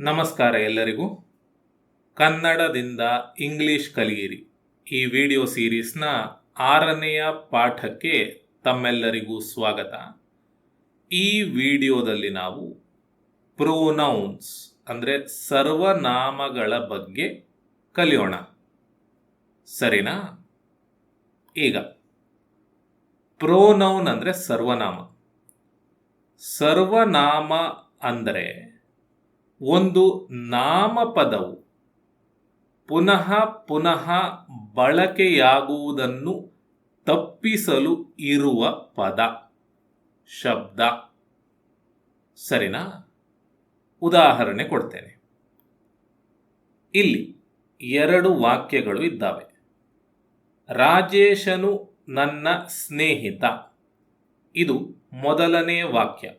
ನಮಸ್ಕಾರ ಎಲ್ಲರಿಗೂ. ಕನ್ನಡದಿಂದ ಇಂಗ್ಲಿಷ್ ಕಲಿಯಿರಿ. ಈ ವಿಡಿಯೋ ಸೀರೀಸ್ನ ಆರನೆಯ ಪಾಠಕ್ಕೆ ತಮ್ಮೆಲ್ಲರಿಗೂ ಸ್ವಾಗತ. ಈ ವಿಡಿಯೋದಲ್ಲಿ ನಾವು ಪ್ರೋನೌನ್ಸ್ ಅಂದರೆ ಸರ್ವನಾಮಗಳ ಬಗ್ಗೆ ಕಲಿಯೋಣ. ಸರಿನಾ? ಈಗ ಪ್ರೋನೌನ್ ಅಂದರೆ ಸರ್ವನಾಮ. ಸರ್ವನಾಮ ಅಂದರೆ ಒಂದು ನಾಮಪದವು ಪುನಃ ಪುನಃ ಬಳಕೆಯಾಗುವುದನ್ನು ತಪ್ಪಿಸಲು ಇರುವ ಪದ, ಶಬ್ದ. ಸರಿನಾ? ಉದಾಹರಣೆ ಕೊಡ್ತೇನೆ. ಇಲ್ಲಿ ಎರಡು ವಾಕ್ಯಗಳು ಇದ್ದಾವೆ. ರಾಜೇಶನು ನನ್ನ ಸ್ನೇಹಿತ. ಇದು ಮೊದಲನೇ ವಾಕ್ಯ.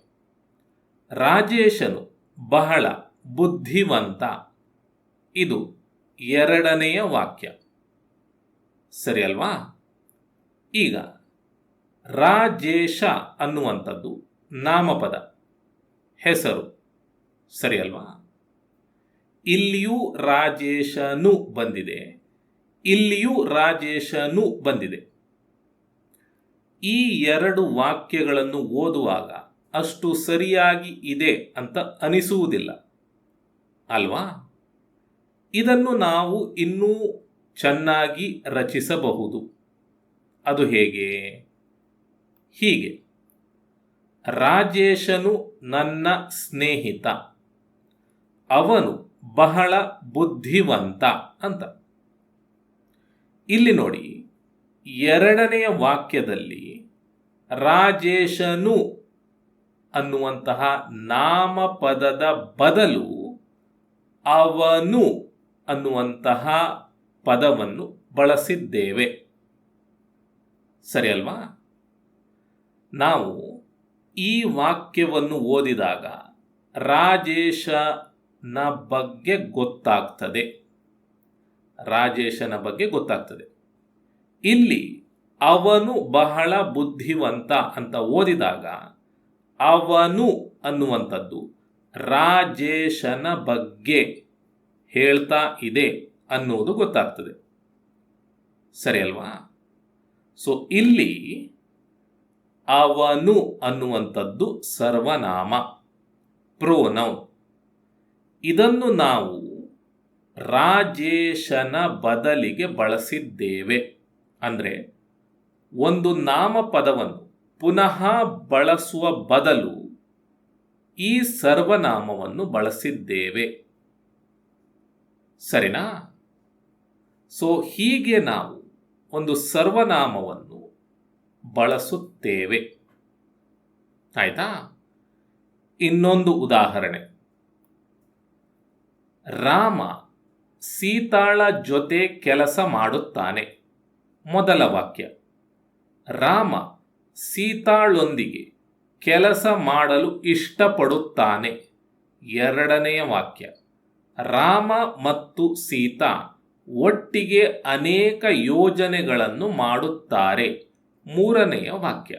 ರಾಜೇಶನು ಬಹಳ ಬುದ್ಧಿವಂತ. ಇದು ಎರಡನೆಯ ವಾಕ್ಯ. ಸರಿ ಅಲ್ವಾ? ಈಗ ರಾಜೇಶ ಅನ್ನುವಂಥದ್ದು ನಾಮಪದ. ಹೆಸರು. ಸರಿ ಅಲ್ವಾ? ಇಲ್ಲಿಯೂ ರಾಜೇಶನು ಬಂದಿದೆ. ಇಲ್ಲಿಯೂ ರಾಜೇಶನು ಬಂದಿದೆ. ಈ ಎರಡು ವಾಕ್ಯಗಳನ್ನು ಓದುವಾಗ ಅಷ್ಟು ಸರಿಯಾಗಿ ಇದೆ ಅಂತ ಅನಿಸುವುದಿಲ್ಲ. ಅಲ್ವಾ? ಇದನ್ನು ನಾವು ಇನ್ನೂ ಚೆನ್ನಾಗಿ ರಚಿಸಬಹುದು. ಅದು ಹೇಗೆ? ಹೀಗೆ. ರಾಜೇಶನು ನನ್ನ ಸ್ನೇಹಿತ. ಅವನು ಬಹಳ ಬುದ್ಧಿವಂತ ಅಂತ. ಇಲ್ಲಿ ನೋಡಿ, ಎರಡನೆಯ ವಾಕ್ಯದಲ್ಲಿ ರಾಜೇಶನು ಅನ್ನುವಂತಹ ನಾಮಪದದ ಬದಲು ಅವನು ಅನ್ನುವಂತಹ ಪದವನ್ನು ಬಳಸಿದ್ದೇವೆ. ಸರಿ ಅಲ್ವಾ? ನಾವು ಈ ವಾಕ್ಯವನ್ನು ಓದಿದಾಗ ರಾಜೇಶನ ಬಗ್ಗೆ ಗೊತ್ತಾಗ್ತದೆ. ರಾಜೇಶನ ಬಗ್ಗೆ ಗೊತ್ತಾಗ್ತದೆ. ಇಲ್ಲಿ ಅವನು ಬಹಳ ಬುದ್ಧಿವಂತ ಅಂತ ಓದಿದಾಗ ಅವನು ಅನ್ನುವಂಥದ್ದು ರಾಜೇಶನ ಬಗ್ಗೆ ಹೇಳ್ತಾ ಇದೆ ಅನ್ನೋದು ಗೊತ್ತಾಗ್ತದೆ. ಸರಿ ಅಲ್ವಾ? ಸೊ ಇಲ್ಲಿ ಅವನು ಅನ್ನುವಂಥದ್ದು ಸರ್ವನಾಮ, ಪ್ರೋನೌನ್. ಇದನ್ನು ನಾವು ರಾಜೇಶನ ಬದಲಿಗೆ ಬಳಸಿದ್ದೇವೆ. ಅಂದರೆ ಒಂದು ನಾಮಪದವನ್ನು ಪುನಃ ಬಳಸುವ ಬದಲು ಈ ಸರ್ವನಾಮವನ್ನು ಬಳಸಿದ್ದೇವೆ. ಸರಿನಾ? ಸೊ ಹೀಗೆ ನಾವು ಒಂದು ಸರ್ವನಾಮವನ್ನು ಬಳಸುತ್ತೇವೆ. ಆಯ್ತಾ? ಇನ್ನೊಂದು ಉದಾಹರಣೆ. ರಾಮ ಸೀತಾಳ ಜೊತೆ ಕೆಲಸ ಮಾಡುತ್ತಾನೆ. ಮೊದಲ ವಾಕ್ಯ. ರಾಮ ಸೀತಾಳೊಂದಿಗೆ ಕೆಲಸ ಮಾಡಲು ಇಷ್ಟಪಡುತ್ತಾನೆ. ಎರಡನೆಯ ವಾಕ್ಯ. ರಾಮ ಮತ್ತು ಸೀತಾ ಒಟ್ಟಿಗೆ ಅನೇಕ ಯೋಜನೆಗಳನ್ನು ಮಾಡುತ್ತಾರೆ. ಮೂರನೆಯ ವಾಕ್ಯ.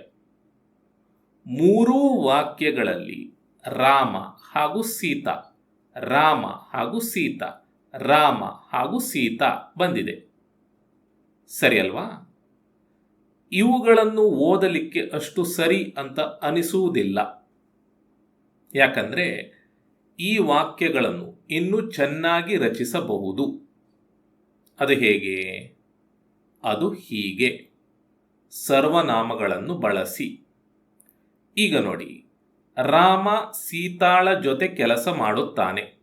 ಮೂರೂ ವಾಕ್ಯಗಳಲ್ಲಿ ರಾಮ ಹಾಗೂ ಸೀತಾ, ರಾಮ ಹಾಗೂ ಸೀತಾ, ರಾಮ ಹಾಗೂ ಸೀತಾ ಬಂದಿದೆ. ಸರಿ ಅಲ್ವಾ ಇವುಗಳನ್ನು ಓದಲಿಕ್ಕೆ ಅಷ್ಟು ಸರಿ ಅಂತ ಅನಿಸುವುದಿಲ್ಲ. ಯಾಕಂದರೆ ಈ ವಾಕ್ಯಗಳನ್ನು ಇನ್ನೂ ಚೆನ್ನಾಗಿ ರಚಿಸಬಹುದು. ಅದು ಹೇಗೆ? ಅದು ಹೀಗೆ. ಸರ್ವನಾಮಗಳನ್ನು ಬಳಸಿ. ಈಗ ನೋಡಿ. ರಾಮ ಸೀತಾಳ ಜೊತೆ ಕೆಲಸ ಮಾಡುತ್ತಾನೆ.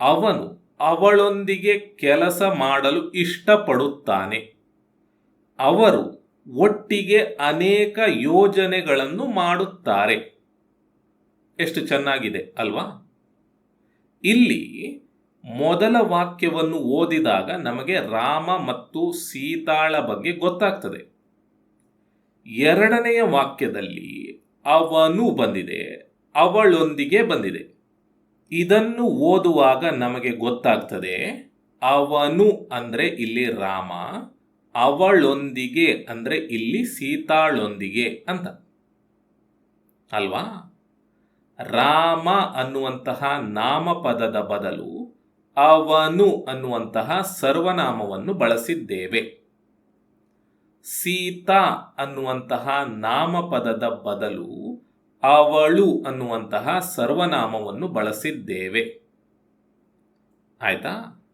ಅವನು ಅವಳೊಂದಿಗೆ ಕೆಲಸ ಮಾಡಲು ಇಷ್ಟಪಡುತ್ತಾನೆ. ಅವರು ಒಟ್ಟಿಗೆ ಅನೇಕ ಯೋಜನೆಗಳನ್ನು ಮಾಡುತ್ತಾರೆ. ಎಷ್ಟು ಚೆನ್ನಾಗಿದೆ ಅಲ್ವಾ? ಇಲ್ಲಿ ಮೊದಲ ವಾಕ್ಯವನ್ನು ಓದಿದಾಗ ನಮಗೆ ರಾಮ ಮತ್ತು ಸೀತಾಳ ಬಗ್ಗೆ ಗೊತ್ತಾಗ್ತದೆ. ಎರಡನೆಯ ವಾಕ್ಯದಲ್ಲಿ ಅವನು ಬಂದಿದೆ, ಅವಳೊಂದಿಗೆ ಬಂದಿದೆ. ಇದನ್ನು ಓದುವಾಗ ನಮಗೆ ಗೊತ್ತಾಗ್ತದೆ, ಅವನು ಅಂದರೆ ಇಲ್ಲಿ ರಾಮ ಅವಳೊಂದಿಗೆ, ಅಂದರೆ ಇಲ್ಲಿ ಸೀತಾಳೊಂದಿಗೆ ಅಂತ. ಅಲ್ವಾ? ರಾಮ ಅನ್ನುವಂತಹ ನಾಮಪದದ ಬದಲು ಅವನು ಅನ್ನುವಂತಹ ಸರ್ವನಾಮವನ್ನು ಬಳಸಿದ್ದೇವೆ. ಸೀತಾ ಅನ್ನುವಂತಹ ನಾಮಪದದ ಬದಲು ಅವಳು ಅನ್ನುವಂತಹ ಸರ್ವನಾಮವನ್ನು ಬಳಸಿದ್ದೇವೆ. ಆಯ್ತಾ?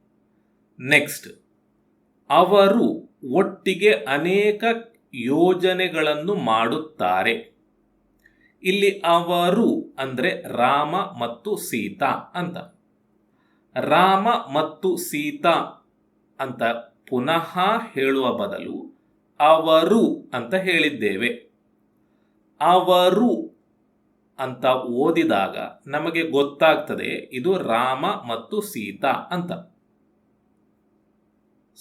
ನೆಕ್ಸ್ಟ್ ಅವರು ಒಟ್ಟಿಗೆ ಅನೇಕ ಯೋಜನೆಗಳನ್ನು ಮಾಡುತ್ತಾರೆ. ಇಲ್ಲಿ ಅವರು ಅಂದರೆ ರಾಮ ಮತ್ತು ಸೀತಾ ಅಂತ. ರಾಮ ಮತ್ತು ಸೀತಾ ಅಂತ ಪುನಃ ಹೇಳುವ ಬದಲು ಅವರು ಅಂತ ಹೇಳಿದ್ದೇವೆ. ಅವರು ಅಂತ ಓದಿದಾಗ ನಮಗೆ ಗೊತ್ತಾಗ್ತದೆ ಇದು ರಾಮ ಮತ್ತು ಸೀತಾ ಅಂತ.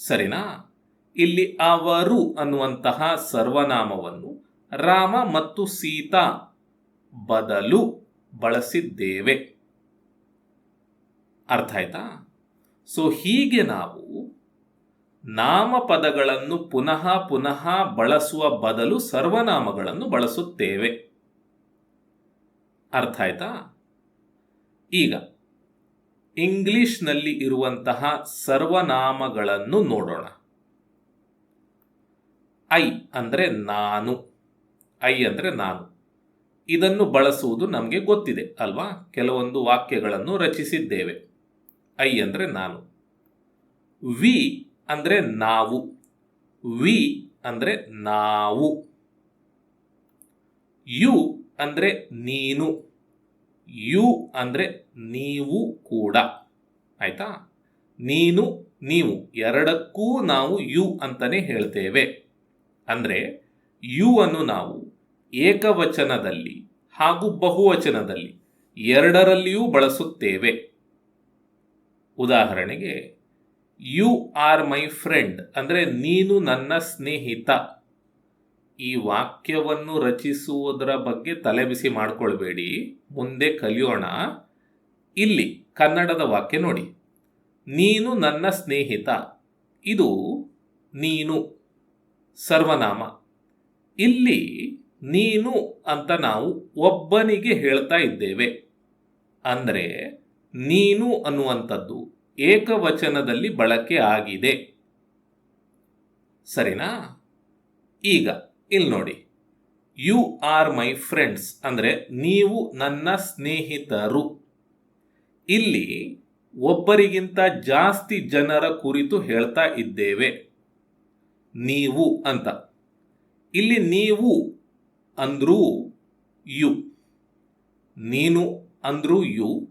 ಸರಿನಾ? ಇಲ್ಲಿ ಅವರು ಅನ್ನುವಂತಹ ಸರ್ವನಾಮವನ್ನು ರಾಮ ಮತ್ತು ಸೀತಾ ಬದಲು ಬಳಸಿದ್ದೇವೆ. ಅರ್ಥ ಆಯ್ತಾ? ಸೊ ಹೀಗೆ ನಾವು ನಾಮಪದಗಳನ್ನು ಪುನಃ ಪುನಃ ಬಳಸುವ ಬದಲು ಸರ್ವನಾಮಗಳನ್ನು ಬಳಸುತ್ತೇವೆ. ಅರ್ಥ ಆಯ್ತಾ? ಈಗ ಇಂಗ್ಲಿಷ್ನಲ್ಲಿ ಇರುವಂತಹ ಸರ್ವನಾಮಗಳನ್ನು ನೋಡೋಣ. ಐ ಅಂದರೆ ನಾನು. ಐ ಅಂದರೆ ನಾನು. ಇದನ್ನು ಬಳಸುವುದು ನಮಗೆ ಗೊತ್ತಿದೆ, ಅಲ್ವಾ? ಕೆಲವೊಂದು ವಾಕ್ಯಗಳನ್ನು ರಚಿಸಿದ್ದೇವೆ. ಐ ಅಂದರೆ ನಾನು. ವಿ ಅಂದರೆ ನಾವು. ವಿ ಅಂದರೆ ನಾವು. ಯು ಅಂದರೆ ನೀನು. ಯು ಅಂದರೆ ನೀವು ಕೂಡ. ಆಯಿತಾ? ನೀನು, ನೀವು. ಎರಡಕ್ಕೂ ನಾವು ಯು ಅಂತಲೇ ಹೇಳ್ತೇವೆ. ಅಂದರೆ ಯು ಅನ್ನು ನಾವು ಏಕವಚನದಲ್ಲಿ ಹಾಗೂ ಬಹುವಚನದಲ್ಲಿ ಎರಡರಲ್ಲಿಯೂ ಬಳಸುತ್ತೇವೆ. ಉದಾಹರಣೆಗೆ, ಯು ಆರ್ ಮೈ ಫ್ರೆಂಡ್ ಅಂದರೆ ನೀನು ನನ್ನ ಸ್ನೇಹಿತ. ಈ ವಾಕ್ಯವನ್ನು ರಚಿಸುವುದರ ಬಗ್ಗೆ ತಲೆಬಿಸಿ ಮಾಡಿಕೊಳ್ಬೇಡಿ. ಮುಂದೆ ಕಲಿಯೋಣ. ಇಲ್ಲಿ ಕನ್ನಡದ ವಾಕ್ಯ ನೋಡಿ. ನೀನು ನನ್ನ ಸ್ನೇಹಿತ. ಇದು ನೀನು. ಸರ್ವನಾಮ. ಇಲ್ಲಿ ನೀನು ಅಂತ ನಾವು ಒಬ್ಬನಿಗೆ ಹೇಳ್ತಾ ಇದ್ದೇವೆ. ಅಂದರೆ ನೀನು ಅನ್ನುವಂಥದ್ದು ಏಕವಚನದಲ್ಲಿ ಬಳಕೆ ಆಗಿದೆ. ಸರಿನಾ? ಈಗ ಇಲ್ಲಿ ನೋಡಿ. ಯು ಆರ್ ಮೈ ಫ್ರೆಂಡ್ಸ್ ಅಂದರೆ ನೀವು ನನ್ನ ಸ್ನೇಹಿತರು. ಇಲ್ಲಿ ಒಬ್ಬರಿಗಿಂತ ಜಾಸ್ತಿ ಜನರ ಕುರಿತು ಹೇಳ್ತಾ ಇದ್ದೇವೆ. ನೀವು ಅಂತ. ಇಲ್ಲಿ ನೀವು ಅಂದ್ರೂ ಯು. ನೀನು ಅಂದ್ರೂ ಯು.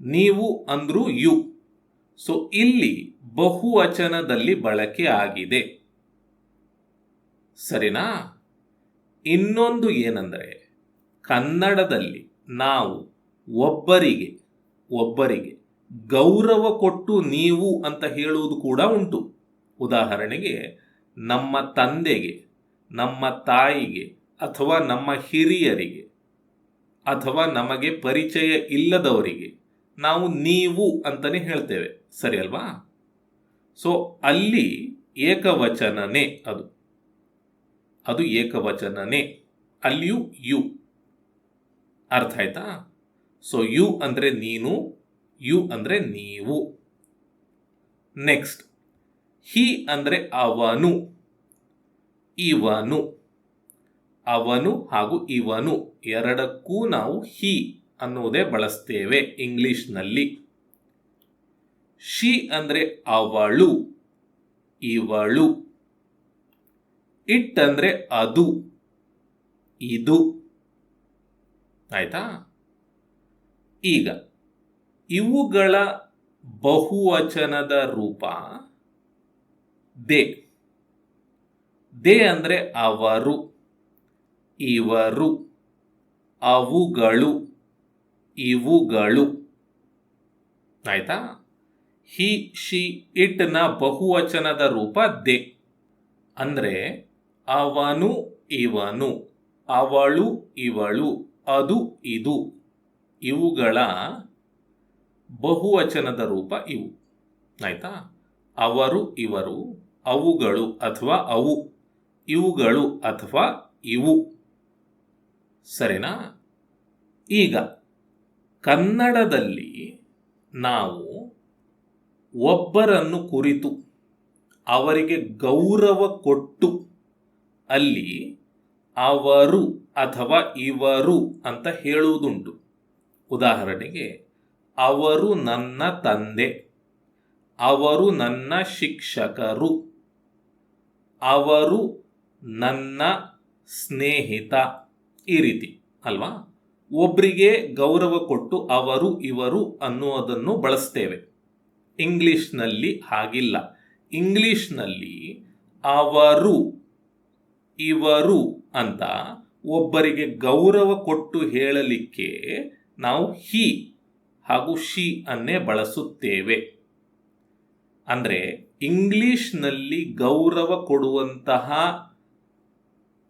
ನೀವು ಅಂದ್ರೂ ಯು. ಸೊ ಇಲ್ಲಿ ಬಹುವಚನದಲ್ಲಿ ಬಳಕೆ ಆಗಿದೆ. ಸರಿನಾ? ಇನ್ನೊಂದು ಏನಂದರೆ, ಕನ್ನಡದಲ್ಲಿ ನಾವು ಒಬ್ಬರಿಗೆ ಒಬ್ಬರಿಗೆ ಗೌರವ ಕೊಟ್ಟು ನೀವು ಅಂತ ಹೇಳುವುದು ಕೂಡ ಉಂಟು. ಉದಾಹರಣೆಗೆ ನಮ್ಮ ತಂದೆಗೆ, ನಮ್ಮ ತಾಯಿಗೆ ಅಥವಾ ನಮ್ಮ ಹಿರಿಯರಿಗೆ ಅಥವಾ ನಮಗೆ ಪರಿಚಯ ಇಲ್ಲದವರಿಗೆ ನಾವು ನೀವು ಅಂತಲೇ ಹೇಳ್ತೇವೆ. ಸರಿ ಅಲ್ವಾ? ಸೊ ಅಲ್ಲಿ ಏಕವಚನನೇ ಅದು. ಅದು ಏಕವಚನನೇ. ಅಲ್ಲಿಯೂ ಯು. ಅರ್ಥ ಆಯ್ತಾ? ಸೊ ಯು ಅಂದರೆ ನೀನು, ಯು ಅಂದರೆ ನೀವು. ನೆಕ್ಸ್ಟ್ ಹಿ ಅಂದರೆ ಅವನು, ಇವನು, ಅವನು ಹಾಗೂ ಇವನು, ಎರಡಕ್ಕೂ ನಾವು ಹಿ ಅನ್ನುವುದೇ ಬಳಸ್ತೇವೆ ಇಂಗ್ಲಿಷ್ನಲ್ಲಿ. ಶಿ ಅಂದರೆ ಅವಳು, ಇವಳು. ಇಟ್ ಅಂದರೆ ಅದು, ಇದು. ಆಯ್ತಾ? ಈಗ ಇವುಗಳ ಬಹುವಚನದ ರೂಪ ದೇ. ದೇ ಅಂದರೆ ಅವರು, ಇವರು, ಅವುಗಳು, ಇವುಗಳು. ಆಯಿತಾ? ಹಿ, ಶಿ ಇಟ್ನ ಬಹುವಚನದ ರೂಪ ದೆ. ಅಂದರೆ ಅವನು, ಇವನು, ಅವಳು, ಇವಳು, ಅದು, ಇದು. ಇವುಗಳ ಬಹುವಚನದ ರೂಪ ಇವು. ಆಯಿತಾ? ಅವರು, ಇವರು ಅವುಗಳು ಅಥವಾ ಅವು, ಇವುಗಳು ಅಥವಾ ಇವು. ಸರಿನಾ? ಈಗ ಕನ್ನಡದಲ್ಲಿ ನಾವು ಒಬ್ಬರನ್ನು ಕುರಿತು, ಅವರಿಗೆ ಗೌರವ ಕೊಟ್ಟು, ಅಲ್ಲಿ ಅವರು ಅಥವಾ ಇವರು ಅಂತ ಹೇಳುವುದುಂಟು. ಉದಾಹರಣೆಗೆ, ಅವರು ನನ್ನ ತಂದೆ, ಅವರು ನನ್ನ ಶಿಕ್ಷಕರು. ಅವರು ನನ್ನ ಸ್ನೇಹಿತ ಈ ರೀತಿ, ಅಲ್ವಾ? ಒಬ್ಬರಿಗೆ ಗೌರವ ಕೊಟ್ಟು ಅವರು, ಇವರು ಅನ್ನುವುದನ್ನು ಬಳಸ್ತೇವೆ. ಇಂಗ್ಲಿಷ್ನಲ್ಲಿ ಹಾಗಿಲ್ಲ. ಇಂಗ್ಲಿಷ್ನಲ್ಲಿ ಅವರು, ಇವರು ಅಂತ ಒಬ್ಬರಿಗೆ ಗೌರವ ಕೊಟ್ಟು ಹೇಳಲಿಕ್ಕೆ ನಾವು ಹಿ ಹಾಗೂ ಶಿ ಅನ್ನೇ ಬಳಸುತ್ತೇವೆ. ಅಂದರೆ ಇಂಗ್ಲೀಷ್ನಲ್ಲಿ ಗೌರವ ಕೊಡುವಂತಹ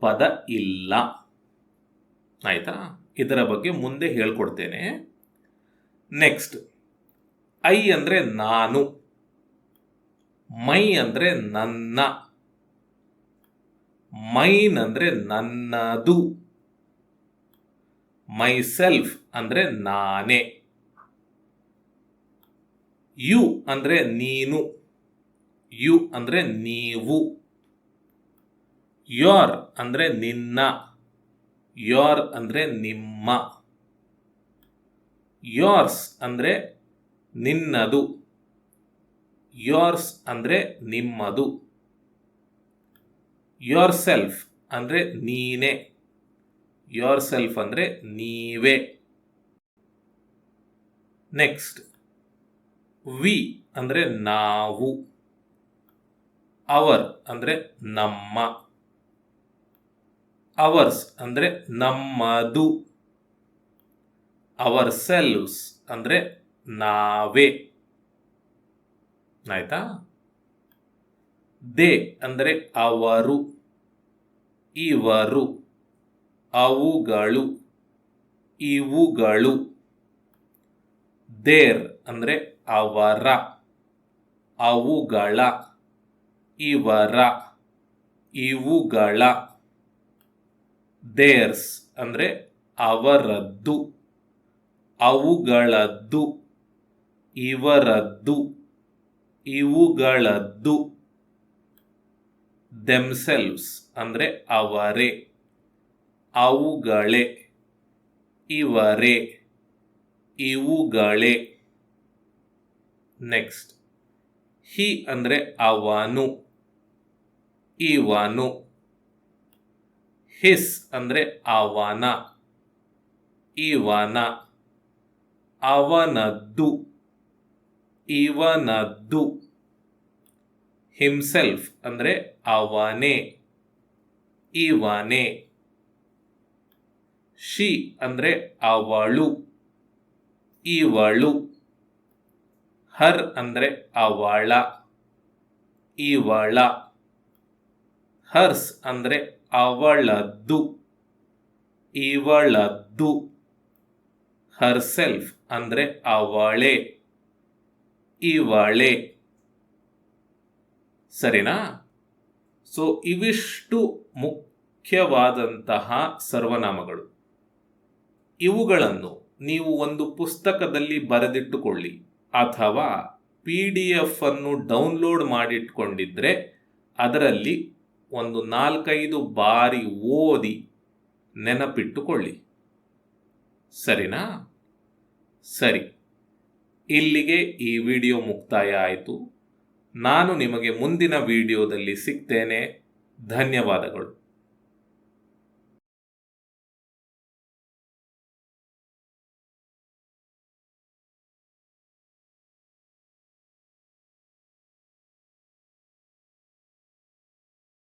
ಪದ ಇಲ್ಲ. ಆಯಿತಾ? ಇದರ ಬಗ್ಗೆ ಮುಂದೆ ಹೇಳ್ಕೊಡ್ತೇನೆ. ನೆಕ್ಸ್ಟ್ ಐ ಅಂದರೆ ನಾನು. ಮೈ ಅಂದರೆ ನನ್ನ. ಮೈನ್ ಅಂದರೆ ನನ್ನದು. ಮೈ ಸೆಲ್ಫ್ ಅಂದರೆ ನಾನೇ. ಯು ಅಂದರೆ ನೀನು. ಯು ಅಂದರೆ ನೀವು. ಯೋರ್ ಅಂದರೆ ನಿನ್ನ. ಯೋರ್ ಅಂದರೆ ನಿಮ್ಮ. ಯೋರ್ಸ್ ಅಂದರೆ ನಿನ್ನದು. ಯೋರ್ಸ್ ಅಂದರೆ ನಿಮ್ಮದು. ಯೋರ್ ಸೆಲ್ಫ್ ಅಂದರೆ ನೀನೇ. ಯೋರ್ ಸೆಲ್ಫ್ ಅಂದರೆ ನೀವೇ. ನೆಕ್ಸ್ಟ್. ವಿ ಅಂದರೆ ನಾವು, ಅವರ್ ಅಂದರೆ ನಮ್ಮ, ಅವರ್ಸ್ ಅಂದರೆ ನಮ್ಮದು, ಅವರ್ ಸೆಲ್ವ್ಸ್ ಅಂದರೆ ನಾವೇ. ಆಯ್ತಾ? ದೇ ಅಂದರೆ ಅವರು, ಇವರು, ಅವುಗಳು, ಇವುಗಳು. ದೇರ್ ಅಂದರೆ ಅವರ ಅವುಗಳ ಇವರ ಇವುಗಳ ದೇರ್ಸ್ ಅಂದರೆ ಅವರದ್ದು, ಅವುಗಳದ್ದು, ಇವರದ್ದು, ಇವುಗಳದ್ದು ದೆಮ್ಸೆಲ್ವ್ಸ್ ಅಂದರೆ ಅವರೇ, ಅವುಗಳೇ, ಇವರೇ, ಇವುಗಳೇ. ನೆಕ್ಸ್ಟ್ ಹಿ ಅಂದರೆ ಅವನು. ಇವನು. ಹಿಸ್ ಅಂದರೆ ಅವನ. ಇವನ. ಅವನದ್ದು. ಇವನದ್ದು. ಹಿಮ್ಸೆಲ್ಫ್ ಅಂದರೆ ಅವನೇ. ಇವನೇ. ಶಿ ಅಂದರೆ ಅವಳು. ಇವಳು. ಹರ್ ಅಂದರೆ ಅವಳ, ಇವಳ. ಹರ್ಸ್ ಅಂದರೆ ಅವಳದ್ದು, ಇವಳದ್ದು. ಹರ್ಸೆಲ್ಫ್ ಅಂದರೆ ಅವಳೆ, ಇವಳೆ. ಸರಿನಾ? ಸೊ, ಇವಿಷ್ಟು ಮುಖ್ಯವಾದಂತಹ ಸರ್ವನಾಮಗಳು. ಇವುಗಳನ್ನು ನೀವು ಒಂದು ಪುಸ್ತಕದಲ್ಲಿ ಬರೆದಿಟ್ಟುಕೊಳ್ಳಿ. ಅಥವಾ ಪಿ ಡಿ ಎಫ್ ಅನ್ನು ಡೌನ್ಲೋಡ್ ಮಾಡಿಟ್ಕೊಂಡಿದ್ರೆ ಅದರಲ್ಲಿ ಒಂದು ನಾಲ್ಕೈದು ಬಾರಿ ಓದಿ ನೆನಪಿಟ್ಟುಕೊಳ್ಳಿ. ಸರಿನಾ? ಸರಿ. ಇಲ್ಲಿಗೆ ಈ ವಿಡಿಯೋ ಮುಕ್ತಾಯ ಆಯಿತು. ನಾನು ನಿಮಗೆ ಮುಂದಿನ ವಿಡಿಯೋದಲ್ಲಿ ಸಿಗ್ತೇನೆ. ಧನ್ಯವಾದಗಳು.